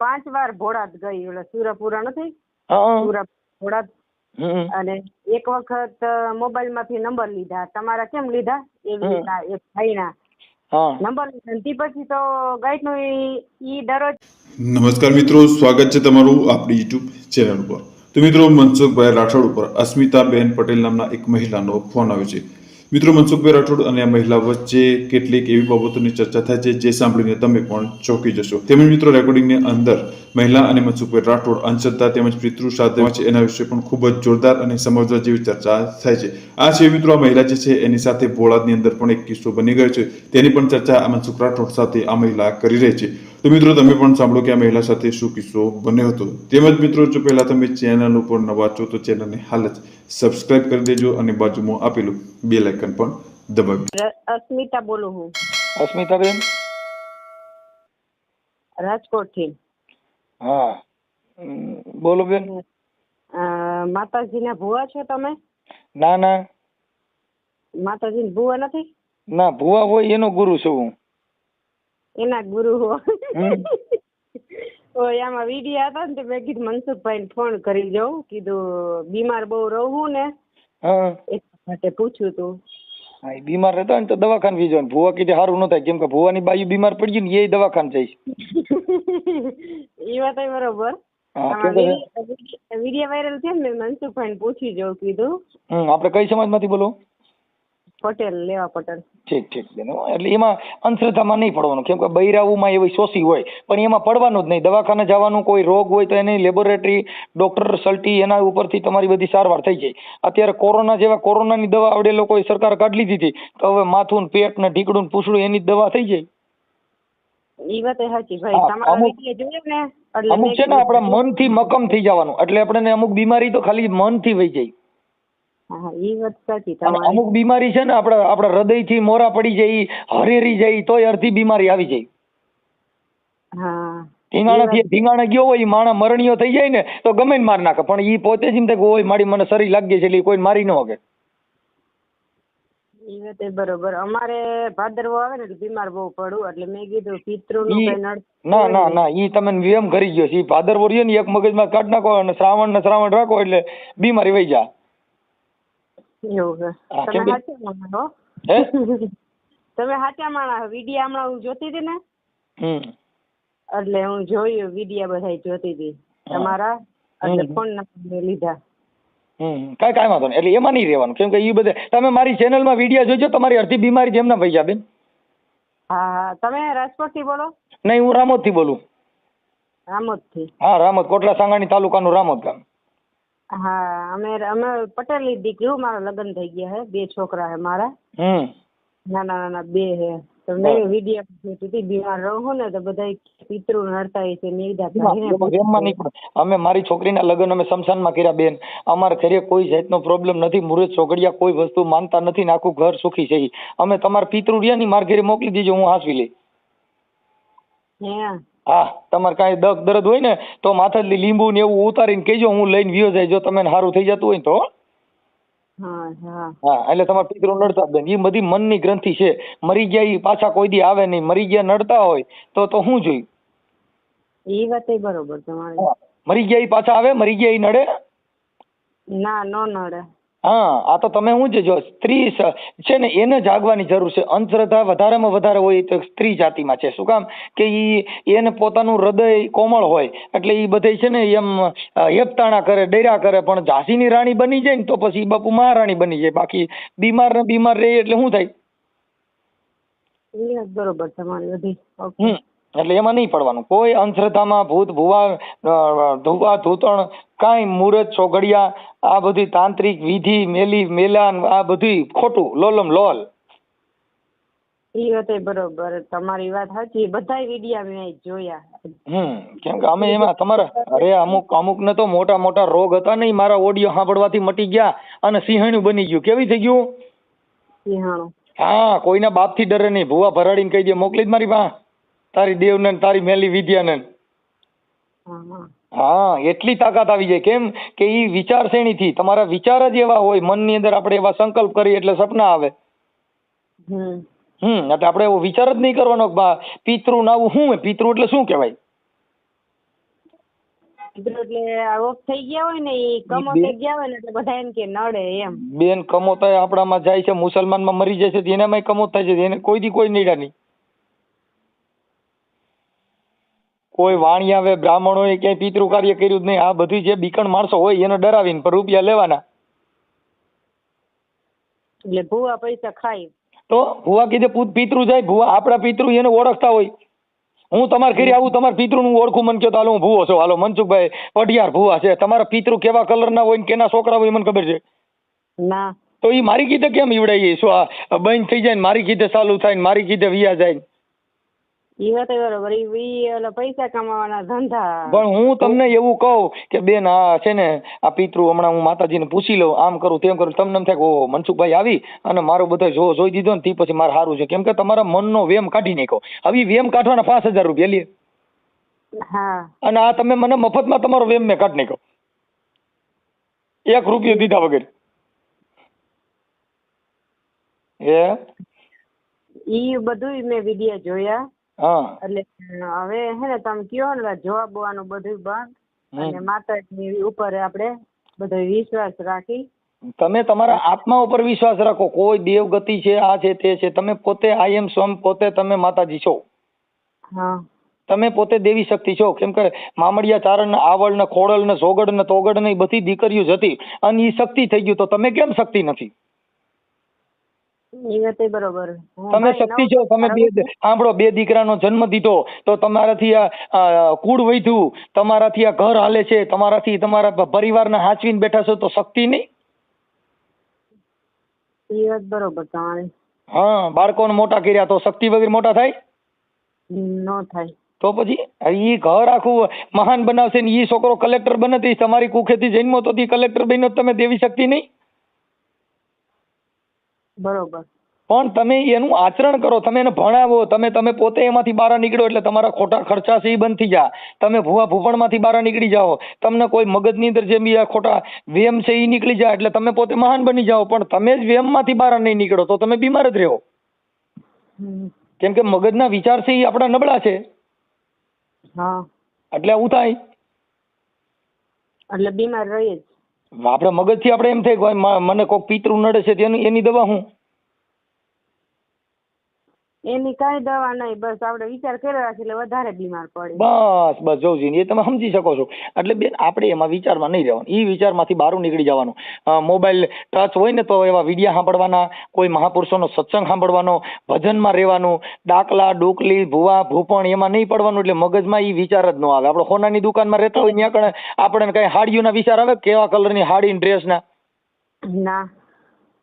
પાંચ વાર ભોળાત ગઈ ઓલા સુરપુરા નથી. હા સુરા ભોળાત. અને એક વખત મોબાઈલમાંથી નંબર લીધા. તમારા કેમ લીધા? એવી રીતના એક ભાઈના. નંબર લીધા પછી તો ગાઈડનું ઈ- ઈ દરરોજ નમસ્કાર મિત્રો સ્વાગત છે તમારું આપણી યુટ્યુબ ચેનલ ઉપર. તો મિત્રો મનસુખભાઈ રાઠોડ ઉપર અસ્મિતાબેન પટેલ નામના એક મહિલાનો ફોન આવ્યો છે. મિત્રો મનસુખભાઈ રાઠોડ અને આ મહિલા વચ્ચે કેટલીક એવી બાબતોની ચર્ચા થાય છે, જે સાંભળીને તમે પણ ચોંકી જશો. તેમજ મિત્રો રેકોર્ડિંગની અંદર મહિલા અને મનસુખભાઈ રાઠોડ અંધશ્રદ્ધા તેમજ પિતૃ સાથે છે, એના વિશે પણ ખૂબ જ જોરદાર અને સમજવા જેવી ચર્ચા થાય છે. આ છે મિત્રો, આ મહિલા જે છે, એની સાથે બોળાદની અંદર પણ એક કિસ્સો બની ગયો છે. તેની પણ ચર્ચા મનસુખ રાઠોડ સાથે આ મહિલા કરી રહી છે. તો મિત્રો તમે પણ સાંભળો કે આ મહિલા સાથે શું કિસ્સો બન્યો હતો. તેમજ મિત્રો જો પહેલાં તમે ચેનલ ઉપર નવા છો તો ચેનલને હાલ જ સબસ્ક્રાઇબ કરી દેજો અને બાજુમાં આપેલું બે લાઇકન પણ દબાવી અસ્મિતા બોલું હું. અસ્મિતાબેન? રાજકોટથી હા બોલો બેન. માતાજીના ભુવા છો તમે? ના ના. માતાજી ભુવા નથી? ના ભુવા હોય એનો ગુરુ છું હું. એના ગુરુ હો. ઓય આમાં હતા ને મેં કીધું મનસુખભાઈને ફોન કરી જાઉં. કીધું બીમાર બહુ રહું ને. માટે પૂછ્યું તું. હા, બીમાર રહેતા ને તો દવાખાને વીજો ને. ભુવા કીધે સારું ન થાય કેમ કે ભૂવાની બાયુ બીમાર પડી ગયું ને એ દવાખાને જઈશ. એ વાત બરોબર. વીડિયો વીડિયો વાયરલ થયો ને મનસુખભાઈ ને પૂછી જાઉં કીધું. આપણે કઈ સમાજમાંથી બોલો? પટેલ લેવા પટેલ. ઠીક ઠીક બેન. એટલે એમાં અંધશ્રદ્ધામાં નહીં પડવાનું. કેમ કે બૈરાવુમાં એવી શોષી હોય પણ એમાં પડવાનું જ નહીં. દવાખાને જવાનું કોઈ રોગ હોય તો એની લેબોરેટરી ડોક્ટર સલ્ટી એના ઉપરથી તમારી બધી સારવાર થઈ જાય. અત્યારે કોરોના જેવા કોરોનાની દવા આવડે લોકોએ સરકાર કાઢી લીધી હતી તો હવે માથું ને પેટ ને ઢીકડું ને પૂછડું એની જ દવા થઈ જાય. ઈ વાત સાચી ભાઈ. તમારા અમુક- ને અમુક છે ને આપણા મનથી મક્કમ થઈ જવાનું. એટલે આપણને અમુક બીમારી તો ખાલી મનથી વહી જાય. હા ઈ વાત સાચી તમારી. અમુક બીમારી છે ને આપણા આપણા હૃદયથી મોરા પડી જાય હરેરી જાય તોય અડધી બીમારી આવી જાય. હા. ધીંગાણાથી ધીંગાણા ગયો હોય ઈ માણસ મરણીયો થઈ જાય ને તો ગમે ને માર નાખે પણ ઈ પોતે જ એમ થાય કે મારી મને શરીર લાગી છે એટલે કોઈ મારી ન શકે. વાત બરોબર. અમારે ભાદરવો આવે ને એટલે બીમાર બહુ પડું એટલે મેં કીધું નડ ના ના ના ઈ તમે વ્યમ કરી ગયો છે ઈ ભાદરવો રહ્યો ને એક મગજમાં કાઢ નાખો અને શ્રાવણ ને શ્રાવણ રાખો એટલે બીમારી વહી જા. એવું છે. તમે હાચા સાચા માણસ હો. તમે સાચા માણસ વીડિયો હમણાં હું જોતી હતી ને? એટલે હું જોયું વિડીયા બધા જોતી હતી. તમારા? એટલે ફોન નંબર લીધા. કઈ કાંઈ વાંધો નહીં. એટલે એમાં નહીં રહેવાનું. કેમ કે ઈ બધે તમે મારી ચેનલમાં વીડિયો જોજો. તમારી અડધી બીમારી જેમના જા બેન. હા હા. તમે રાજકોટથી બોલો? નહીં હું રામોદથી બોલું. રામોદથી હા રામોદ. કોટલા સાંગાણી તાલુકાનું રામોદ ગામ. હા અમે અમે પટેલની દીકરી હું મારા લગ્ન થઈ ગયા હે બે છોકરા હે મારા. હમ. નાના નાના બે હે. તો મેં વિડિયા જોતી હતી બીમાર રહું ને તો બધા પિતૃ નડતા છે નહીં અમે મારી છોકરીના લગ્ન અમે શમશાનમાં કર્યા બેન. અમારા ઘરે કોઈ જાતનો પ્રોબ્લેમ નથી મુરત ચોગડિયા કોઈ વસ્તુ માનતા નથી ને આખું ઘર સુખી છે અમે તમારા પિતૃ રહ્યા ની મારા ઘરે મોકલી દીજો હું હાંસવી લઈ. હે. હા તમારે કાંઈ દગ દર્દ હોય ને તો માથાથી લીંબુ ને એવું ઉતારીને કહેજો હું લઈને વ્યો જાય જો તમને સારું થઈ જતું હોય ને તો હા. હા હા. એટલે તમારા પિતરો નડતા બેન એ બધી મનની ગ્રંથિ છે. મરી ગયા એ પાછા કોઈ દી આવે નહીં. મરી ગયા નડતા હોય તો તો શું જોયું? એ વાત બરોબર તમારી. મરી ગયા એ પાછા આવે? મરી ગયા એ નડે? ના નો નડે. હા આ તો તમે હું જજો જો સ્ત્રી છે ને એને જાગવાની જરૂર છે. અંધશ્રદ્ધા વધારેમાં વધારે હોય તો સ્ત્રી જાતિમાં છે. શું કામ? કે એ એને પોતાનું હૃદય કોમળ હોય એટલે એ બધે છે ને એમ હેપતાણા કરે ડેરા કરે પણ ઝાંસીની રાણી બની જાય ને તો પછી બાપુ મહારાણી બની જાય. બાકી બીમાર ને બીમાર રહે એટલે શું થાય? બરોબર તમારી બધી. હમ એટલે એમાં નહીં પડવાનું. કોઈ અંધશ્રદ્ધામાં ભૂત ભુવા ધુવા ધૂતણ કાંઈ મુહૂર્ત છોગડિયા આ બધી તાંત્રિક વિધિ મેલી મેલાન આ બધી ખોટું લોલમ લોલ. એ વાત બરોબર તમારી વાત સાચી. બધાય વિડિયા મેં જોયા. હમ કેમ કે અમે એમાં તમારા અરે અમુક અમુક ને તો મોટા મોટા રોગ હતા ને મારા ઓડિયો સાંભળવાથી મટી ગયા અને સિંહણું બની ગયું. કેવી થઈ ગયું? સિંહણું. હા કોઈના બાપથી ડરે નહીં. ભૂવા ભરાડીને કહી દે મોકલી જ મારી પા તારી દેવને ને તારી મેલી વિદ્યાને હા. હા એટલી તાકાત આવી જાય કેમ કે ઈ વિચારશ્રેણીથી તમારા વિચાર જ એવા હોય મનની અંદર આપણે એવા સંકલ્પ કરીએ એટલે સપના આવે. હમ. એટલે આપણે એવો વિચાર જ નહીં કરવાનો કે પિતૃ નાવું શું પિતૃ એટલે શું કહેવાય? પિતૃ એટલે થઈ ગયા હોય ને કમો ને બેન કમોતા આપણામાં જાય છે મુસલમાનમાં મરી જાય છે એનામાંય કમોત થાય છે એને કોઈ દી કોઈ નીડા નહીં. કોઈ વાણી આવે બ્રાહ્મણોએ ક્યાંય પિતૃ કાર્ય કર્યું જ નહીં. આ બધી જે બીકણ માણસો હોય એને ડરાવીને પર રૂપિયા લેવાના. એટલે ભૂવા પૈસા ખાય. તો ભૂવા કીધે પિતૃ જાય ભુવા આપણા પિતૃ એને ઓળખતા હોય. હું તમારા ઘરે આવું તમારા પિતૃનું ઓળખું મને કહો તો હાલો હું ભુવો છું. હાલો મનસુખભાઈ પઢિયાર ભુવા છે. તમારા પિતૃ કેવા કલરના હોય ને કેના છોકરા હોય મને ખબર છે. ના. તો એ મારી કીધે કેમ ઈવડાઈએ? શું આ બંધ થઈ જાય ને મારી કીધે ચાલુ થાય ને મારી કીધે વિયા જાય ને? ઈ વાત બરોબર. ઈ ઈ ઓલા પૈસા કમાવાના ધંધા. પણ હું તમને એવું કહું કે બેન આ છે ને આ પિતૃ હમણાં હું માતાજીને પૂછી લઉં આમ કરું તેમ કરું તમને એમ થાય કે ઓહો મનસુખભાઈ આવી અને મારું બધું જો જોઈ દીધો ને તે પછી મારે સારું છે. કેમ કે તમારા મનનો વેમ કાઢી નાખ્યો. હવે વેમ કાઢવાના પાંચ હજાર રૂપિયા લે. હા. અને આ તમે મને મફતમાં તમારો વેમ મેં કાઢી નાખ્યો. એક રૂપિયો દીધા વગર. એ ઈ બધું મેં વિડિયા જોયા. હા. એટલે હવે હે ને તમે કયો ને જવાબ બોવાનું બધું. બંધ અને માતાજી ઉપર આપણે બધો વિશ્વાસ રાખી. તમે તમારા આત્મા ઉપર વિશ્વાસ રાખો. કોઈ દેવગતિ છે આ છે તે છે. તમે પોતે આઈ એમ સ્વમ પોતે તમે માતાજી છો. હા. તમે પોતે દેવી શક્તિ છો. કેમ કે મામડિયા ચારણ ને આવળ ને ખોડલ ને સોગડ ને તોગડ ને બધી દીકરીઓ જ હતી. અને ઈ શક્તિ થઈ ગયું તો તમે કેમ શક્તિ નથી? ઈ વાત બરોબર તમે શક્તિ છો તમે બે સાંભળો બે દીકરાનો જન્મ દીધો તો તમારાથી આ કુળ વધ્યું તમારાથી આ ઘર હાલે છે તમારાથી તમારા પરિવારને હાચવીને બેઠા છો તો શક્તિ નહીં? ઈ વાત બરોબર તમારી. હા બાળકોને મોટા કર્યા તો શક્તિ વગર મોટા થાય? નો થાય. તો પછી ઈ ઘર આખું મહાન બનાવશે ને એ છોકરો કલેક્ટર બને તો તમારી કુખેથી જન્મો તો કલેક્ટર બન્યો તમે દેવી શક્તિ નહીં? બરોબર. પણ તમે એનું આચરણ કરો તમે એને ભણાવો તમે તમે પોતે એમાંથી બહાર નીકળો એટલે તમારા ખોટા ખર્ચા છે એ બંધ થઈ જા. તમે ભૂવા ભૂપણમાંથી બહાર નીકળી જાઓ. તમને કોઈ મગજની અંદર જે બી આ ખોટા વ્યમ છે એ નીકળી જાય એટલે તમે પોતે મહાન બની જાઓ પણ તમે જ વ્યમમાંથી બહાર નહીં નીકળો તો તમે બીમાર જ રહો. કેમ કે મગજના વિચાર છે એ આપણા નબળા છે. હા. એટલે આવું થાય. એટલે બીમાર રહીએ જ. આપણે મગજથી આપણે એમ થાય કે મને કોઈક પિતૃ નડે છે તેની એની દવા હું? એની કાંઈ દવા નહીં બસ આપણે વિચાર કર્યો છે એટલે વધારે બીમાર પડે. બસ બસ જોજી એ તમે સમજી શકો છો. એટલે બેન આપણે એમાં વિચારમાં નહીં રહેવાનું. એ વિચારમાંથી બહાર નીકળી જવાનું. મોબાઈલ ટચ હોય ને તો એવા વિડિયા સાંભળવાના કોઈ મહાપુરુષોનો સત્સંગ સાંભળવાનો ભજનમાં રહેવાનું ડાકલા ડોકલી ભુવા ભૂપણ એમાં નહીં પડવાનું એટલે મગજમાં એ વિચાર જ ન આવે. આપણે સોનાની દુકાનમાં રહેતા હોય ત્યાં કણે આપણને કઈ હાડીઓના વિચાર આવે? કેવા કલરની હાડી ડ્રેસના ના.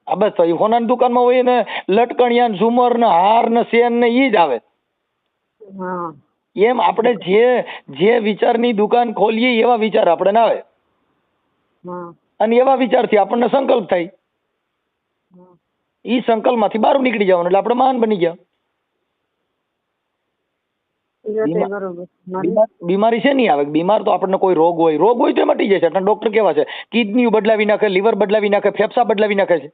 આ બસ એ સોનાની દુકાનમાં હોય ને લટકણિયા ને ઝુમર ને હાર ને સેન ને ઈ જ આવે. એમ આપણે જે જે વિચારની દુકાન ખોલીએ એવા વિચાર આપણે ના આવે. અને એવા વિચારથી આપણને સંકલ્પ થાય. ઈ સંકલ્પમાંથી બહાર નીકળી જવાનું એટલે આપણે મહાન બની ગયા. બીમારી છે નહીં આવે? બીમાર તો આપણને કોઈ રોગ હોય. રોગ હોય તો મટી જાય છે. ડોક્ટર કેવા છે? કિડની બદલાવી નાખે લીવર બદલાવી નાખે ફેફસા બદલાવી નાખે છે.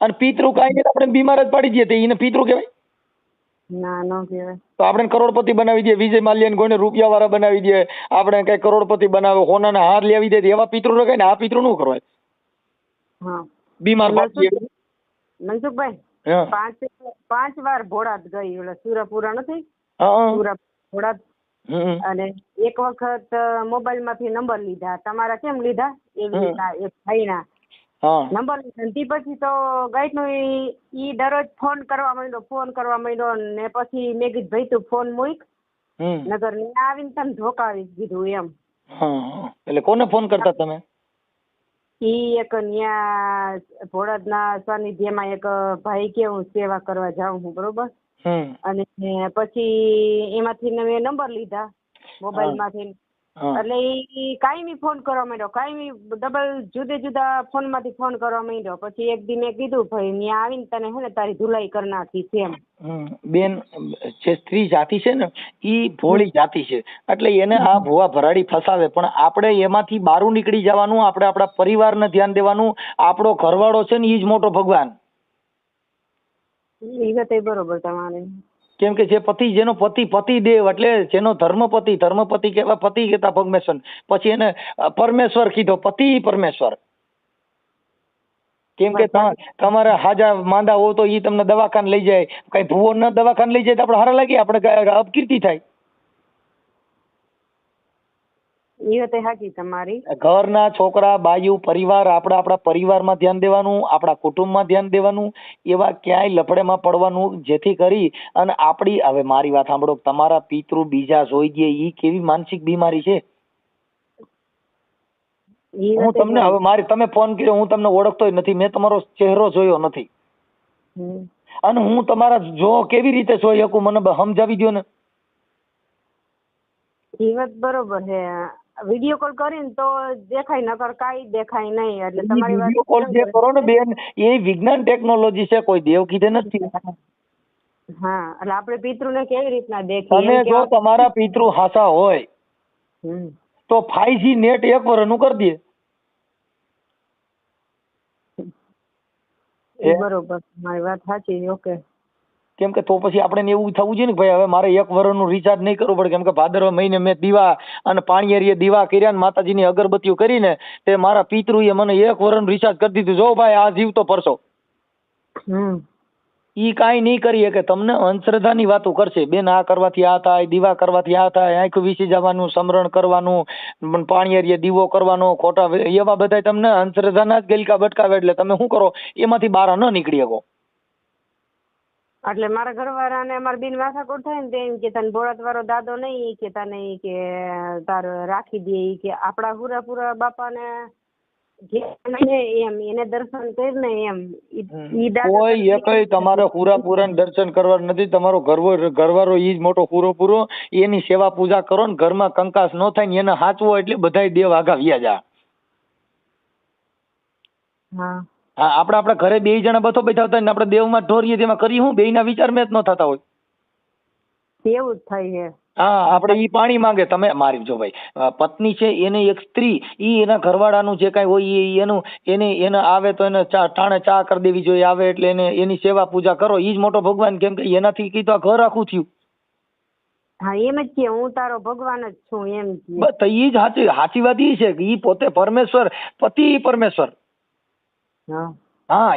અને પિતૃ કાંઈ નહીં આપણે બીમાર જ પાડી દઈએ તો એને પિતૃ કહેવાય? ના ન કહેવાય. તો આપણે કરોડપતિ બનાવી દઈએ વિજય માલ્યાને કોઈને રૂપિયા વાળા બનાવી દઈએ આપણે કઈ કરોડપતિ બનાવે સોનાના હાર લેવી દે એવા પિતૃ રખાય ને આ પિતૃ નું કરવાય. હા. બીમાર પાડી દઈએ મનસુખભાઈ પાંચ પાંચ વાર ભોળાત ગઈ એટલે સુરપુરા નથી? સુરા ભોળાત. અને એક વખત મોબાઈલમાંથી નંબર લીધા. તમારા કેમ લીધા? એવી રીતના એક ભાઈના નંબર લીધો પછી તો ગાઈડનું ઈ ઈ દરરોજ ફોન કરવા માંડ્યો ફોન કરવા માંડ્યો ને પછી મેં કીધું ભાઈ તું ફોન મૂક. નગર ને આવીને તને ધોકાવી દીધું એમ. હા હા. એટલે કોને ફોન કરતા તમે? ઈ એક ન્યા ભોળાદના સાનિધ્યમાં એક ભાઈ કે હું સેવા કરવા જાઉં છું બરોબર? અને પછી એમાંથી મેં નંબર લીધા મોબાઈલમાંથી હા એટલે કઈ કાયમી ફોન કરવા માંડ્યો. કાયમી ડબલ જુદા જુદા ફોનમાંથી ફોન કરવા માંડ્યો. પછી એક દી મેં કીધું ભાઈ ત્યાં આવીને તને હે ને તારી ધુલાઈ કરી નાખી છે એમ. બેન જે સ્ત્રી જાતિ છે ને એ ભોળી જાતિ છે. એટલે એને આ ભુવા ભરાડી ફસાવે. પણ આપણે એમાંથી બારું નીકળી જવાનું આપણે આપણા પરિવારને ધ્યાન દેવાનું આપણો ઘરવાળો છે ને એ જ મોટો ભગવાન. એ વાત બરોબર તમારી. કેમ કે જે પતિ જેનો પતિ પતિ દેવ એટલે જેનો ધર્મપતિ ધર્મપતિ કહેવાય પતિ કહેતા પરમેશ્વર પછી એને પરમેશ્વર કીધો પતિ પરમેશ્વર. કેમ કે તમારે હાજા માંદા હો તો એ તમને દવાખાને લઈ જાય. કઈ ભૂવો ન દવાખાને લઈ જાય તો આપણે હારા લાગીએ આપણે અપકીર્તિ થાય. એ વાત સાચી તમારી. ઘરના છોકરા બાયુ પરિવાર આપણા આપણા પરિવારમાં ધ્યાન દેવાનું આપણા કુટુંબમાં ધ્યાન દેવાનું એવા ક્યાંય લફડેમાં પડવાનું જેથી કરી અને આપણી હવે મારી વાત સાંભળો તમારા પિતૃ બીજા જોઈ દે ઈ કેવી માનસિક બીમારી છે? હું તમને હવે મારી તમે ફોન કર્યો હું તમને ઓળખતોય નથી મેં તમારો ચહેરો જોયો નથી. અને હું તમારા જો કેવી રીતે જોઈ શકું મને સમજાવી દો ને વાત બરોબર છે. વીડિયો કોલ કરીને તો દેખાય નકર કાઈ દેખાય નહીં. એટલે તમારી વાત કોલ જે કરો? ને બેન એ વિજ્ઞાન ટેકનોલોજી છે કોઈ દેવ કીધે નથી. હા એટલે આપણે પિતૃને કેવી રીતના દેખીએ? તમે જો તમારા પિતૃ હાસા હોય. તો 5G નેટ એક વરનું કરી દે. બરોબર મારી વાત સાચી ઓકે કેમ કે તો પછી આપણે એવું થવું જોઈએ ને ભાઈ હવે મારે એક વર્ષનું રિચાર્જ નહીં કરવું પડે. કેમ કે ભાદરવા મહિને મેં દીવા અને પાણીએરીએ દીવા કર્યા ને માતાજીની અગરબત્તીઓ કરીને તે મારા પિતૃએ મને એક વર્ષનું રિચાર્જ કરી દીધું. જો ભાઈ આ જીવ તો પરસો. એ ઈ કાંઈ નહીં કરીએ કે તમને અંધશ્રદ્ધાની વાતો કરશે. બેન આ કરવાથી આ થાય દીવા કરવાથી આ થાય આંખ વીસી જવાનું સમરણ કરવાનું પણ પાણીએરીએ દીવો કરવાનો ખોટા એવા બધા તમને અંધશ્રદ્ધાના જ ગલકા બટકાવે. એટલે તમે શું કરો? એમાંથી બહાર ન નીકળી શકો. એટલે મારા ઘરવાળાને અમારા બેન માથાકૂટ થાય ને તો એમ કે તને વાળો દાદો નહીં કે તને કે તાર રાખી દે કે આપણા પૂરા પૂરા બાપાને એમ એને દર્શન કરીને એમ ઈ ઈ દાદા કોઈ એકય તમારે પૂરા પૂરા દર્શન કરવા નથી તમારો ઘરવો ઘરવાળો ઈ જ મોટો પૂરો પૂરો એની સેવા પૂજા કરો ને ઘરમાં કંકાસ ન થાય ને એને હાચવો એટલે બધાય દેવ આગા વ્યા જા. હા. હા આપણે આપણા ઘરે બે જણા બધો બેઠા હતા ને આપણે દેવમાં ઢોરીએ તેમાં કરી હું બેયના વિચાર મેચ ન થતા હોય. એવું જ થાય છે. હા આપણે ઈ પાણી માંગે. તમે મારી જો ભાઈ પત્ની છે એને એક સ્ત્રી ઈ એના ઘરવાળાનું જે કાંઈ હોય એ એનું એને એને આવે તો એને ચા ટાણે ચા કરી દેવી જોઈએ આવે એટલે એને એની સેવા પૂજા કરો ઈ જ મોટો ભગવાન કેમ કે એનાથી કીધું આ ઘર આખું થયું. હા એમ જ કે હું તારો ભગવાન જ છું એમ બસ તો ઈ જ સાચી સાચી વાત ઈ છે કે ઈ પોતે પરમેશ્વર પતિ પરમેશ્વર. હા.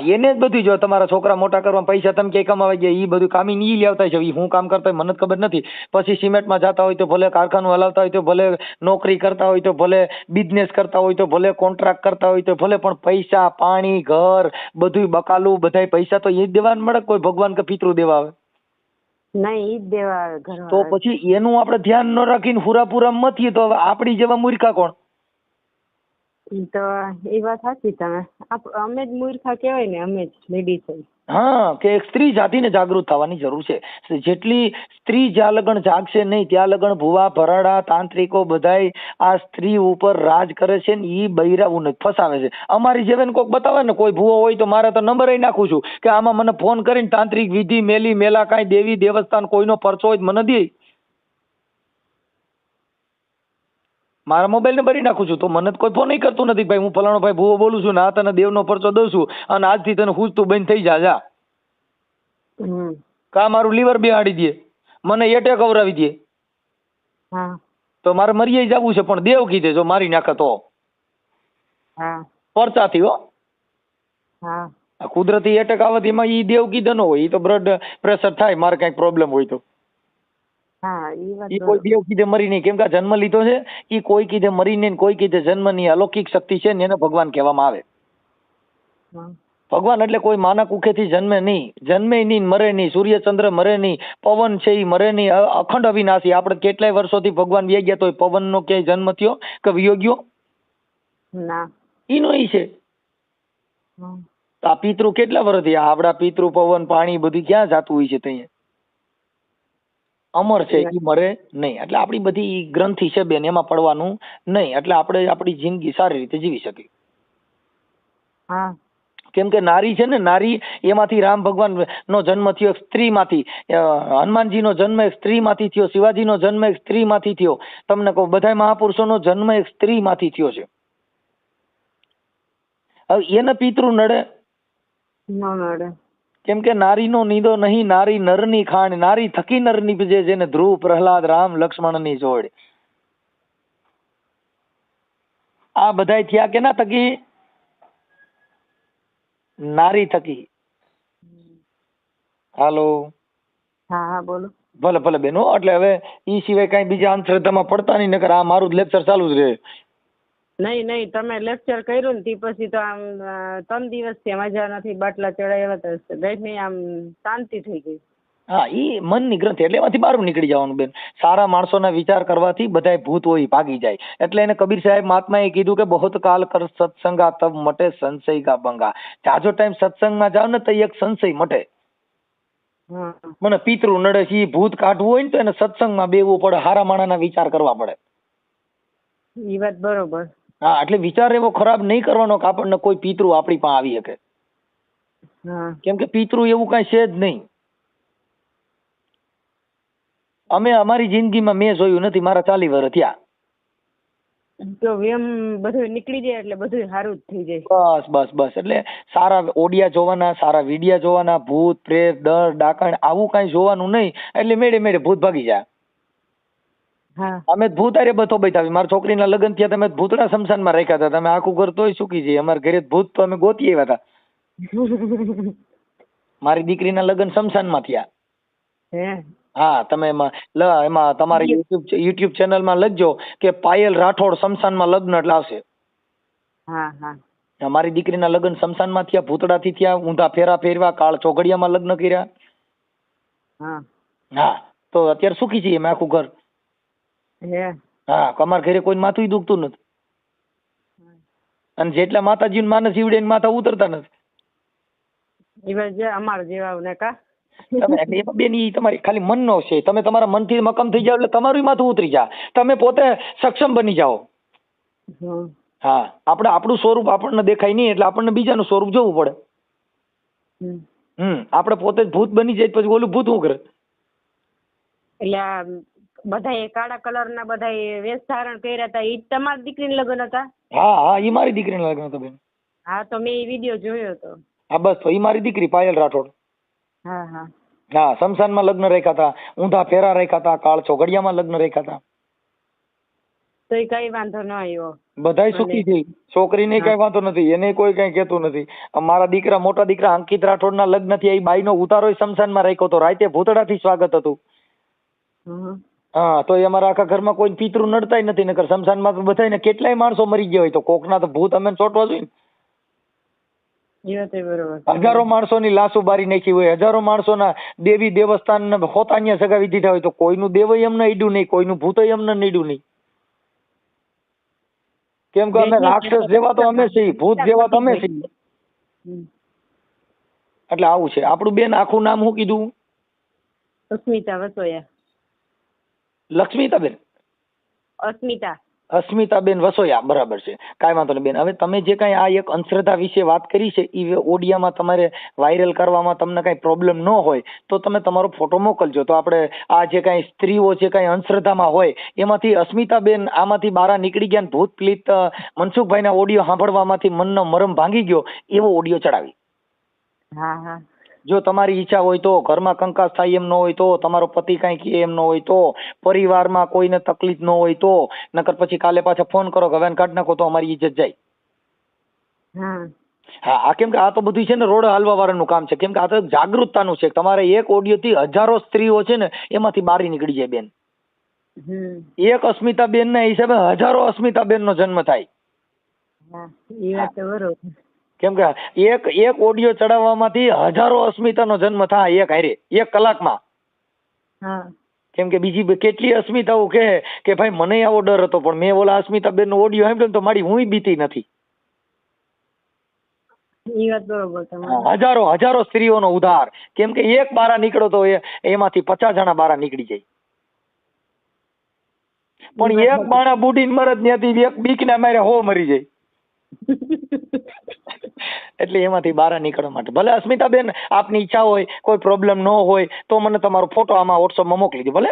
એને જ બધું જો તમારા છોકરા મોટા કરવા પૈસા તમે ક્યાંય કમાવા ગયા એ બધું કામી ઈ લેવતા છે એ હું કામ કરતા હોય મને ખબર નથી. પછી સિમેન્ટમાં જતા હોય તો ભલે કારખાનું હલાવતા હોય તો ભલે નોકરી કરતા હોય તો ભલે બિઝનેસ કરતા હોય તો ભલે કોન્ટ્રાક્ટ કરતા હોય તો ભલે પણ પૈસા પાણી ઘર બધું બકાલું બધાય પૈસા તો એ જ દેવાના મળે કોઈ ભગવાન કે પિતૃ દેવા આવે? નહીં જ દેવા આવે તો પછી એનું આપણે ધ્યાન ન રાખીને હુરાપુરા મથીએ તો આપણી જેવા મૂર્ખા કોણ? તો એ વાત સાચી તમે. અમે જ મૂર્ખા કહેવાય ને, અમે જ લેડીઝ હા, કે સ્ત્રી જાતિને જાગૃત થવાની જરૂર છે. જેટલી સ્ત્રી જ્યાં લગન જાગશે નહીં, ત્યાં લગન ભુવા, ભરાડા, તાંત્રિકો બધાય આ સ્ત્રી ઉપર રાજ કરે છે ને એ બૈરાવું નથી ફસાવે છે. અમારી જેવે ને કોઈક બતાવે ને, કોઈ ભૂવો હોય તો મારે તો નંબર નાખું છું. કે આમાં મને ફોન કરીને તાંત્રિક વિધિ, મેલી, મેલા, કાંઈ દેવી દેવસ્થાન કોઈનો પરચો હોય મને દે. મારા મોબાઈલને ભરી નાખું છું. તો મને કોઈ ફોન નહીં કરતું નથી ભાઈ હું ફલાણો ભાઈ ભૂવો બોલું છું ને આ તને દેવનો પરચો દઉં છું અને આજથી તને હુજતું બંધ થઈ જા જા. કા મારું લીવર બિહાડી દે. મને એટેક અવરાવી દે. તો મારે મરીએ જવું છે પણ દેવ કીધે જો મારી નાખે તો. હા. પરચાથી હો. કુદરતી એટેક આવે એમાં ઈ દેવ કીધે ન હોય એ તો બ્લડ પ્રેશર થાય મારે કંઈક પ્રોબ્લેમ હોય તો. ઈ કોઈ. દેવ કીધે મરી નહીં. કેમ કે જન્મ લીધો છે એ કોઈ કીધે મરી નહીં કોઈ કીધે જન્મ નહીં. અલૌકિક શક્તિ છે ને એને ભગવાન કહેવામાં આવે. ભગવાન એટલે કોઈ માના કુખેથી જન્મે નહીં. જન્મે નહીં મરે નહીં. સૂર્યચંદ્ર મરે નહીં. પવન છે ઈ મરે નહીં. અખંડ અવિનાશી. આપણે કેટલાય વર્ષોથી ભગવાન વ્યાઈ ગયા તોય પવનનો ક્યાંય જન્મ થયો કે વિયો ગયો? ના. ઈનો ઈ છે. આ પિતૃ કેટલા વર્ષથી? આપડા પિતૃ પવન પાણી બધું ક્યાં જાતું હોય છે ત્યાં? અમર છે એ મરે નહીં. એટલે આપણી બધી ઈ ગ્રંથિ છે બેન એમાં પડવાનું નહીં. એટલે આપણે આપણી જિંદગી સારી રીતે જીવી શકીએ. હા. કેમ કે નારી છે ને નારી એમાંથી રામ ભગવાન નો જન્મ થયો એક સ્ત્રીમાંથી હનુમાનજીનો જન્મ એક સ્ત્રીમાંથી થયો શિવાજીનો જન્મ એક સ્ત્રીમાંથી થયો. તમને કહું બધા મહાપુરુષોનો જન્મ એક સ્ત્રીમાંથી થયો છે. હવે એને પિતૃ નડે? ન નડે. કેમ કે નારીનો નીદો નહીં નારી નરની ખાણ નારી થકી નર નીપજે જેને ધ્રુવ પ્રહલાદ રામ લક્ષ્મણની જોડ. આ બધાય થયા કે ના થકી? નારી થકી. હાલો. હા હા બોલો. ભલે ભલે બેન એટલે હવે ઈ સિવાય કઈ બીજા અંધશ્રદ્ધામાં પડતા નહીં નકર આ મારું લેક્ચર ચાલુ જ રહે. નહીં નહીં તમે લેક્ચર કર્યું ને તે પછી તો આમ ત્રણ દિવસથી મજા નથી બાટલા ચડાવ્યા તો ગઈ આમ શાંતિ થઈ ગઈ. હા એ મનની ગ્રંથિ એટલે એમાંથી બહાર નીકળી જવાનું બેન. સારા માણસોના વિચાર કરવાથી બધાય ભૂત હોય ભાગી જાય. એટલે એને કબીર સાહેબ મહાત્માએ કીધું કે બહોત કાલ કર સત્સંગા તબ મટે સંશય કા બંગા જાજો ટાઈમ સત્સંગમાં જાવ ને તો એક સંશય મટે. મને પિતૃ નડે છે ભૂત કાઢવું હોય ને તો એને સત્સંગમાં બેવું પડે હારા માણાના વિચાર કરવા પડે. એ વાત બરોબર. હા એટલે વિચાર એવો ખરાબ નહીં કરવાનો કે આપણને કોઈ પિતૃ આપણી પાસે આવી શકે. કેમ કે પિતૃ એવું કાંઈ છે જ નહીં. અમે અમારી જિંદગીમાં મેં જોયું નથી મારા ચાલી વર્ષ થયા. તો વેમ બધું નીકળી જાય એટલે બધું સારું જ થઈ જાય. બસ બસ બસ. એટલે સારા ઓડિયા જોવાના સારા વિડિયા જોવાના ભૂત પ્રેત દર ડાકણ આવું કાંઈ જોવાનું નહીં. એટલે મેળે મેળે ભૂત ભાગી જાય. અમે જ ભૂત આરે બતો બતાવી મારા છોકરીના લગ્ન થયા તમે ભૂતડા શમશાનમાં રાખ્યા હતા. તમે આખું ઘર તોય સુકી જઈએ અમારા ઘરે ભૂત તો અમે ગોતી આવ્યા હતા. મારી દીકરીના લગ્ન શમશાનમાં થયા. હા? તમે એમાં એમાં તમારે યુટ્યુબ યુટ્યુબ ચેનલમાં લખજો કે પાયલ રાઠોડ શમશાનમાં લગ્ન એટલે આવશે. હા. હા મારી દીકરીના લગ્ન શમશાનમાં થયા ભૂતડાથી થયા ઊંધા ફેરા ફેરવા કાળ ચોઘડિયામાં લગ્ન કર્યા. હા. હા તો અત્યારે સુખી છીએ અમે આખું ઘર. હે. હા અમારા ઘરે કોઈ માથું દુખતું નથી. અને જેટલા માતાજી માનસ ઈવડે માથા ઉતરતા નથી. એ જે અમાર જેવા ને કા? તમે બેન ઈ તમારી ખાલી મનનો છે. તમે તમારા મનથી મક્કમ થઈ જાઓ એટલે તમારું માથું ઉતરી જાય. તમે પોતે સક્ષમ બની જાઓ. હા આપણે આપણું સ્વરૂપ આપણને દેખાય નહીં એટલે આપણને બીજાનું સ્વરૂપ જોવું પડે. હમ. આપણે પોતે જ ભૂત બની જાય પછી ઓલું ભૂત શું કરે? એટલે આ બધા એ કાળા કલર ના બધા વેશ ધારણ કર્યા હતા એ તમારી દીકરીના લગ્ન હતા? હા હા એ મારી દીકરીના લગ્ન હતા બેન. હા તો મેં એ વીડિયો જોયો હતો હા બસ તો ઈ મારી દીકરી પાયલ રાઠોડ. હા હા. હા શમશાનમાં લગ્ન રાખ્યા હતા ઊંધા ફેરા રાખ્યા હતા કાળ ચોઘડિયામાં લગ્ન રાખ્યા હતા તો એ કઈ વાંધો ન આવ્યો. બધાય સુખી છે. છોકરીને કઈ વાંધો નથી એને કોઈ કઈ કહેતું નથી. મારા દીકરા મોટા દીકરા અંકિત રાઠોડના લગ્નથી એ બાઈનો ઉતારો શમશાનમાં રાખ્યો હતો રાતે ભૂતડાથી સ્વાગત હતું. હા તો એ અમારા આખા ઘરમાં કોઈ પિતૃ નડતાય નથી નકર શમશાનમાં તો બધાય ને કેટલાય માણસો મરી ગયા હોય તો કોકના તો ભૂત અમે ચોટવા જોઈએ હજારો માણસોની લાશો બારી નાખી હોય હજારો માણસોના દેવી દેવસ્થાન હોતાન્ય સગાવી દીધા હોય તો કોઈનું દેવ એમને ઈડું નહીં કોઈનું ભૂત એમને નીડ્યું નહીં. કેમ કે અમે રાક્ષસ જેવા તો અમે છીએ ભૂત જેવા તો અમે છીએ. એટલે આવું છે. આપણું બેન આખું નામ શું કીધું? અસ્મિતા વસોયા. લક્ષ્મીતાબેન. અસ્મિતા. અસ્મિતાબેન વસોયા બરાબર છે. કાંઈ વાંધો નહીં બેન. હવે તમે જે કાંઈ આ એક અંધશ્રદ્ધા વિશે વાત કરી છે એ ઓડિયામાં તમારે વાયરલ કરવામાં તમને કાંઈ પ્રોબ્લેમ ન હોય તો તમે તમારો ફોટો મોકલજો. તો આપણે આ જે કાંઈ સ્ત્રીઓ જે કાંઈ અંધશ્રદ્ધામાં હોય એમાંથી અસ્મિતાબેન આમાંથી બહાર નીકળી ગયા ભૂત પ્લીત મનસુખભાઈના ઓડિયો સાંભળવામાંથી મનનો મરમ ભાંગી ગયો એવો ઓડિયો ચડાવી. હા હા. જો તમારી ઈચ્છા હોય તો ઘરમાં કંકાસ થાય એમ ન હોય તો તમારો પતિ કાંઈ કહે એમ ન હોય તો પરિવારમાં કોઈને તકલીફ ન હોય તો નકર પછી કાલે પાછા ફોન કરો કે હવે કાઢ નાખો તો અમારી ઈજ્જત જાય. હા. હા આ કેમ કે આ તો બધું છે ને રોડ હાલવા વાળાનું કામ છે. કેમ કે આ તો જાગૃતતાનું છે. તમારે એક ઓડિયોથી હજારો સ્ત્રીઓ છે ને એમાંથી બારી નીકળી જાય બેન. એક એક અસ્મિતાબેન ના હિસાબે હજારો અસ્મિતાબેન નો જન્મ થાય. એ વાત બરોબર. કેમ કે એક એક ઓડિયો ચડાવવામાંથી હજારો અસ્મિતાનો જન્મ થાય એક હારે એક કલાકમાં. હા. કેમ કે બીજી કેટલી અસ્મિતાઓ કહે કે ભાઈ મને આવો ડર હતો પણ મેં ઓલા અસ્મિતાબેન નો ઓડિયો સાંભળ્યો ને તો મારી હું બીતી નથી. હજારો હજારો સ્ત્રીઓનો ઉધાર. કેમ કે એક બારા નીકળો તો એ એમાંથી પચાસ જણા બારા નીકળી જાય. પણ એક બાણા બુડીને મરદ ત્યાંથી એક બીકના મારે હો મરી જાય. એટલે એમાંથી બહાર નીકળવા માટે. ભલે અસ્મિતાબેન આપની ઈચ્છા હોય, કોઈ પ્રોબ્લેમ ન હોય, તો મને તમારો ફોટો આમાં વોટ્સઅપમાં મોકલી દો, ભલે?